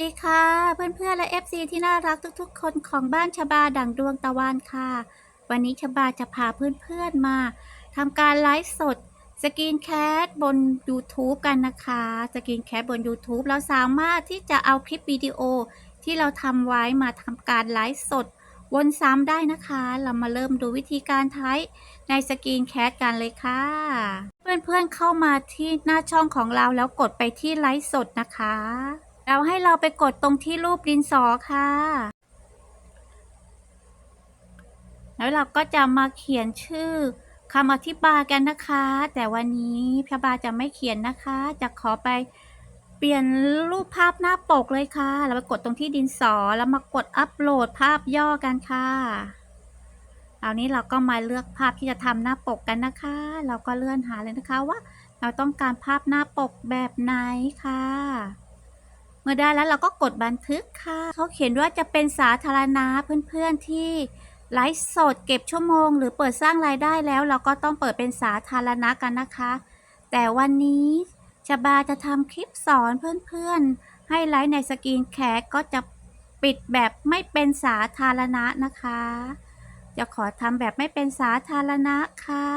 สวัสดีค่ะ เพื่อนๆและ FC ที่น่ารักทุกๆ คนของบ้านชบาดังดวงตะวันค่ะ วันนี้ชบาจะพาเพื่อนๆมาทำการไลฟ์สดสกรีนแคสบน YouTube กันนะคะสกรีนแคสบน YouTube เราสามารถที่จะเอาคลิปวิดีโอที่เราทำไว้มาทำการไลฟ์สด วนซ้ำได้นะคะ เรามาเริ่มดูวิธีการใช้ในสกรีนแคสกันเลยค่ะ เพื่อนๆเข้ามาที่หน้าช่องของเราแล้วกดไปที่ไลฟ์สดนะคะ เราให้เราไปกดตรงที่รูปดินสอค่ะ แล้วเราก็จะมาเขียนชื่อคำอธิบายกันนะคะ แต่วันนี้พระบาจะไม่เขียนนะคะ จะขอไปเปลี่ยนรูปภาพหน้าปกเลยค่ะ เราไปกดตรงที่ดินสอแล้วมากดอัปโหลดภาพย่อกันค่ะเอานี้เราก็มาเลือกภาพที่จะทำหน้าปกกันนะคะ เราก็เลื่อนหาเลยนะคะว่า เราต้องการภาพหน้าปกแบบไหนค่ะ เมื่อได้แล้วเราก็กดบันทึกค่ะ เขาเขียนว่าจะเป็นสาธารณะเพื่อนๆที่ไลฟ์สดเก็บชั่วโมง หรือเปิดสร้างรายได้แล้วเราก็ต้องเปิดเป็นสาธารณะกันนะคะ แต่วันนี้ชบาจะทำคลิปสอนเพื่อนๆ ให้ไลฟ์ในสกรีนแคสก็จะปิดแบบไม่เป็นสาธารณะนะคะ จะขอทำแบบไม่เป็นสาธารณะค่ะ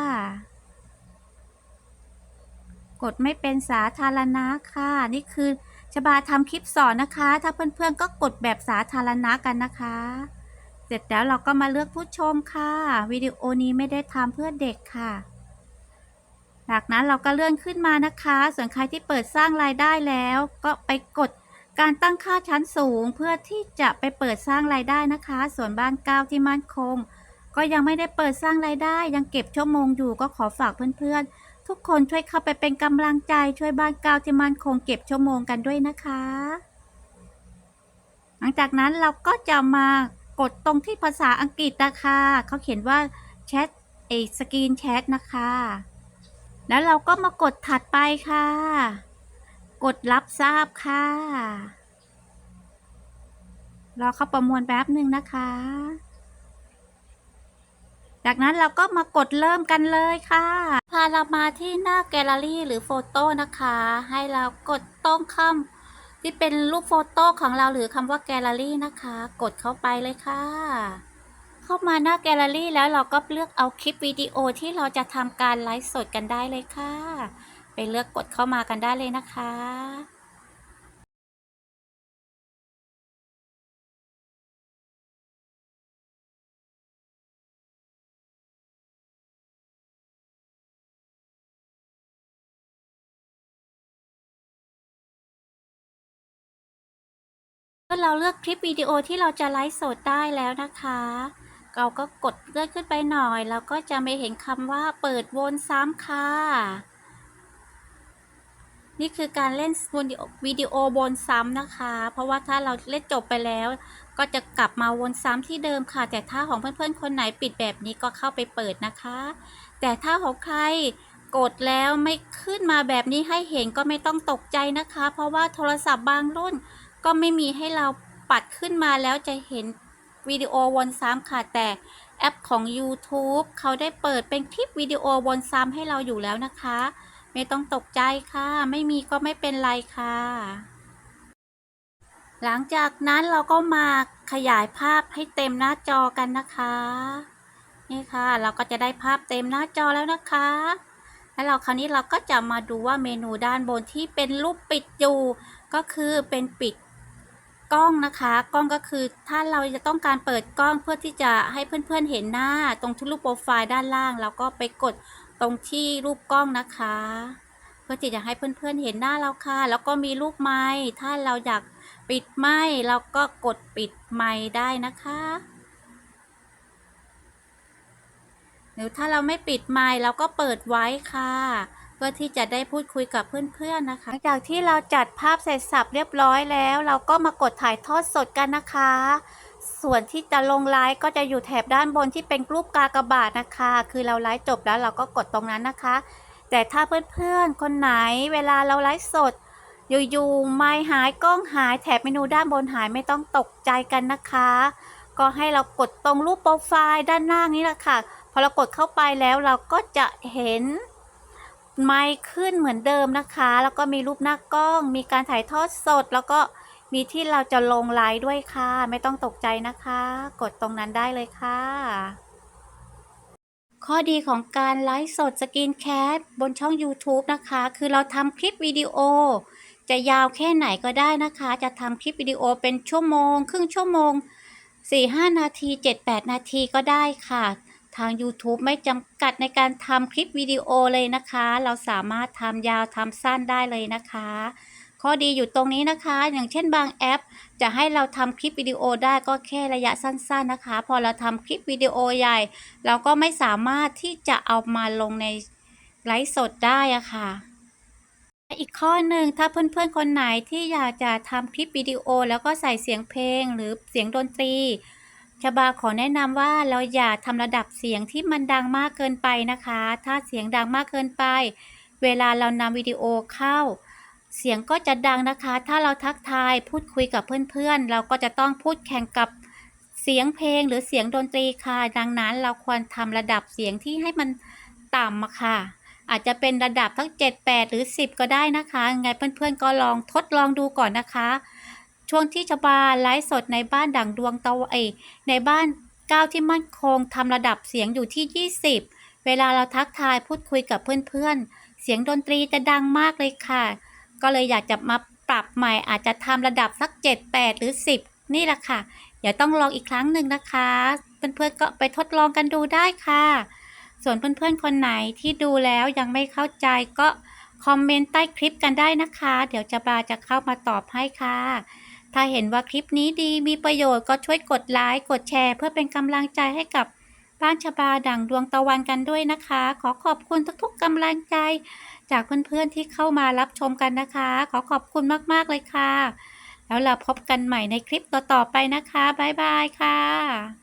กดไม่เป็นสาธารณะค่ะ นี่คือ ชบาทำคลิปสอนนะคะ ถ้าเพื่อนๆก็กดแบบสาธารณะกันนะคะ เสร็จแล้วเราก็มาเลือกผู้ชมค่ะ วิดีโอนี้ไม่ได้ทำเพื่อเด็กค่ะ จากนั้นเราก็เลื่อนขึ้นมานะคะ ส่วนใครที่เปิดสร้างรายได้แล้ว ก็ไปกดการตั้งค่าชั้นสูงเพื่อที่จะไปเปิดสร้างรายได้นะคะ ส่วนบ้านก้าวที่มั่นคง ก็ยังไม่ได้เปิดสร้างรายได้ ยังเก็บชั่วโมงอยู่ก็ขอฝากเพื่อนๆ ทุกคนช่วยเข้าไปเป็นกำลังใจช่วยบ้านเกาที่มันคงเก็บชั่วโมงกันด้วยนะคะ หลังจากนั้นเราก็จะมากดตรงที่ภาษาอังกฤษนะคะเขาเขียนว่าแชทเอสกรีนแชทนะคะ แล้วเราก็มากดถัดไปค่ะ กดรับทราบค่ะรอเขาประมวลแป๊บหนึ่งนะคะ จากนั้นเราก็มากดเริ่มกันเลยค่ะ พาเรามาที่หน้าแกลเลอรี่หรือโฟโต้นะคะ ให้เรากดตรงคำที่เป็นรูปโฟโต้ของเราหรือคำว่าแกลเลอรี่นะคะ กดเข้าไปเลยค่ะ เข้ามาหน้าแกลเลอรี่แล้วเราก็เลือกเอาคลิปวิดีโอที่เราจะทำการไลฟ์สดกันได้เลยค่ะ ไปเลือกกดเข้ามากันได้เลยนะคะ อเราเลือกคลิปวิดีโอที่เราจะไลฟ์สดได้แล้วนะคะ เราก็กดเลื่อนขึ้นไปหน่อย แล้วก็จะไม่เห็นคำว่าเปิดวนซ้ำค่ะ นี่คือการเล่นวิดีโอวนซ้ำนะคะ เพราะว่าถ้าเราเล่นจบไปแล้ว ก็จะกลับมาวนซ้ำที่เดิมค่ะ แต่ถ้าของเพื่อนๆคนไหนปิดแบบนี้ก็เข้าไปเปิดนะคะ แต่ถ้าของใครกดแล้วไม่ขึ้นมาแบบนี้ให้เห็นก็ไม่ต้องตกใจนะคะ เพราะว่าโทรศัพท์บางรุ่น ก็ไม่มีให้เราปัดขึ้นมาแล้วจะเห็นวิดีโอวนซ้ำค่ะแต่แอปของ YouTube เขาได้เปิดเป็นคลิปวิดีโอวนซ้ำให้เราอยู่แล้วนะคะ ไม่ต้องตกใจค่ะ ไม่มีก็ไม่เป็นไรค่ะ หลังจากนั้นเราก็มาขยายภาพให้เต็มหน้าจอกันนะคะ นี่ค่ะ เราก็จะได้ภาพเต็มหน้าจอแล้วนะคะ แล้วเราคราวนี้เราก็จะมาดูว่าเมนูด้านบนที่เป็นรูปปิดอยู่ ก็คือเป็นปิด กล้องนะคะกล้องก็คือถ้าเราจะต้องการเปิดกล้องเพื่อที่จะให้เพื่อนๆเห็นหน้าตรงที่รูปโปรไฟล์ด้านล่างเราก็ไปกดตรงที่รูปกล้องนะคะ เพื่อที่จะให้เพื่อนๆเห็นหน้าเราค่ะ แล้วก็มีรูปไม้ถ้าเราอยากปิดไม้เราก็กดปิดไม้ได้นะคะหรือถ้าเราไม่ปิดไมค์เราก็เปิดไว้ค่ะ พื่อที่จะได้พูดคุยกับเพื่อนๆนะคะ หลังจากที่เราจัดภาพเสร็จสับเรียบร้อยแล้ว เราก็มากดถ่ายทอดสดกันนะคะ ส่วนที่จะลงไลฟ์ก็จะอยู่แถบด้านบนที่เป็นรูปกากบาทนะคะ คือเราไลฟ์จบแล้วเราก็กดตรงนั้นนะคะ แต่ถ้าเพื่อนๆคนไหนเวลาเราไลฟ์สดอยู่ๆไม่หายกล้องหายแถบเมนูด้านบนหายไม่ต้องตกใจกันนะคะ ก็ให้เรากดตรงรูปโปรไฟล์ด้านล่างนี้แหละค่ะ พอเรากดเข้าไปแล้วเราก็จะเห็น ไมค์ขึ้นเหมือนเดิมนะคะ แล้วก็มีรูปหน้ากล้อง มีการถ่ายทอดสด แล้วก็มีที่เราจะลงไลฟ์ด้วยค่ะ ไม่ต้องตกใจนะคะ กดตรงนั้นได้เลยค่ะ ข้อดีของการไลฟ์สดสกรีนแคสบนช่อง YouTube นะคะ คือเราทำคลิปวิดีโอ จะยาวแค่ไหนก็ได้นะคะ จะทำคลิปวิดีโอเป็นชั่วโมง ครึ่งชั่วโมง 4-5 นาที 7-8 นาทีก็ได้ค่ะ ทาง YouTube ไม่จำกัดในการทำคลิปวิดีโอเลยนะคะ เราสามารถทำยาวทำสั้นได้เลยนะคะ ข้อดีอยู่ตรงนี้นะคะ อย่างเช่นบางแอป จะให้เราทำคลิปวิดีโอได้ก็แค่ระยะสั้น ๆนะคะ พอเราทำคลิปวิดีโอใหญ่ เราก็ไม่สามารถที่จะเอามาลงในไลฟ์สดได้อะค่ะอีกข้อหนึ่งถ้าเพื่อนๆคนไหนที่อยากจะทำคลิปวิดีโอ แล้วก็ใส่เสียงเพลงหรือเสียงดนตรี ชบาขอแนะนำว่าเราอย่าทำระดับเสียงที่มันดังมากเกินไปนะคะ ถ้าเสียงดังมากเกินไป เวลาเรานำวิดีโอเข้า เสียงก็จะดังนะคะ ถ้าเราทักทายพูดคุยกับเพื่อนๆ เราก็จะต้องพูดแข่งกับเสียงเพลงหรือเสียงดนตรีค่ะ ดังนั้นเราควรทำระดับเสียงที่ให้มันต่ำค่ะ อาจจะเป็นระดับทั้ง 7 8 หรือ 10 ก็ได้นะคะ ไงเพื่อนๆก็ลองทดลองดูก่อนนะคะ ช่วงที่ชบาไลฟ์สดในบ้านดั่งดวงตะวันเอยในบ้านก้าวที่มั่นคงทำระดับเสียงอยู่ที่ 20 เวลาเราทักทายพูดคุยกับเพื่อนๆ เสียงดนตรีจะดังมากเลยค่ะ ก็เลยอยากจะมาปรับใหม่อาจจะทำระดับสัก 7 8 หรือ 10 นี่แหละค่ะ เดี๋ยวต้องลองอีกครั้งหนึ่งนะคะ เพื่อนๆก็ไปทดลองกันดูได้ค่ะ ส่วนเพื่อนๆคนไหนที่ดูแล้วยังไม่เข้าใจก็คอมเมนต์ใต้คลิปกันได้นะคะ เดี๋ยวจะบาจะเข้ามาตอบให้ค่ะ ถ้าเห็นว่าคลิปนี้ดีมีประโยชน์ก็ช่วยกดไลค์กดแชร์ เพื่อเป็นกำลังใจให้กับบ้านชบาดั่งดวงตะวันกันด้วยนะคะ ขอขอบคุณทุกๆกำลังใจ จากเพื่อนๆที่เข้ามารับชมกันนะคะ ขอขอบคุณมากๆเลยค่ะ แล้วเราพบกันใหม่ในคลิปต่อๆไปนะคะบ๊ายบายค่ะ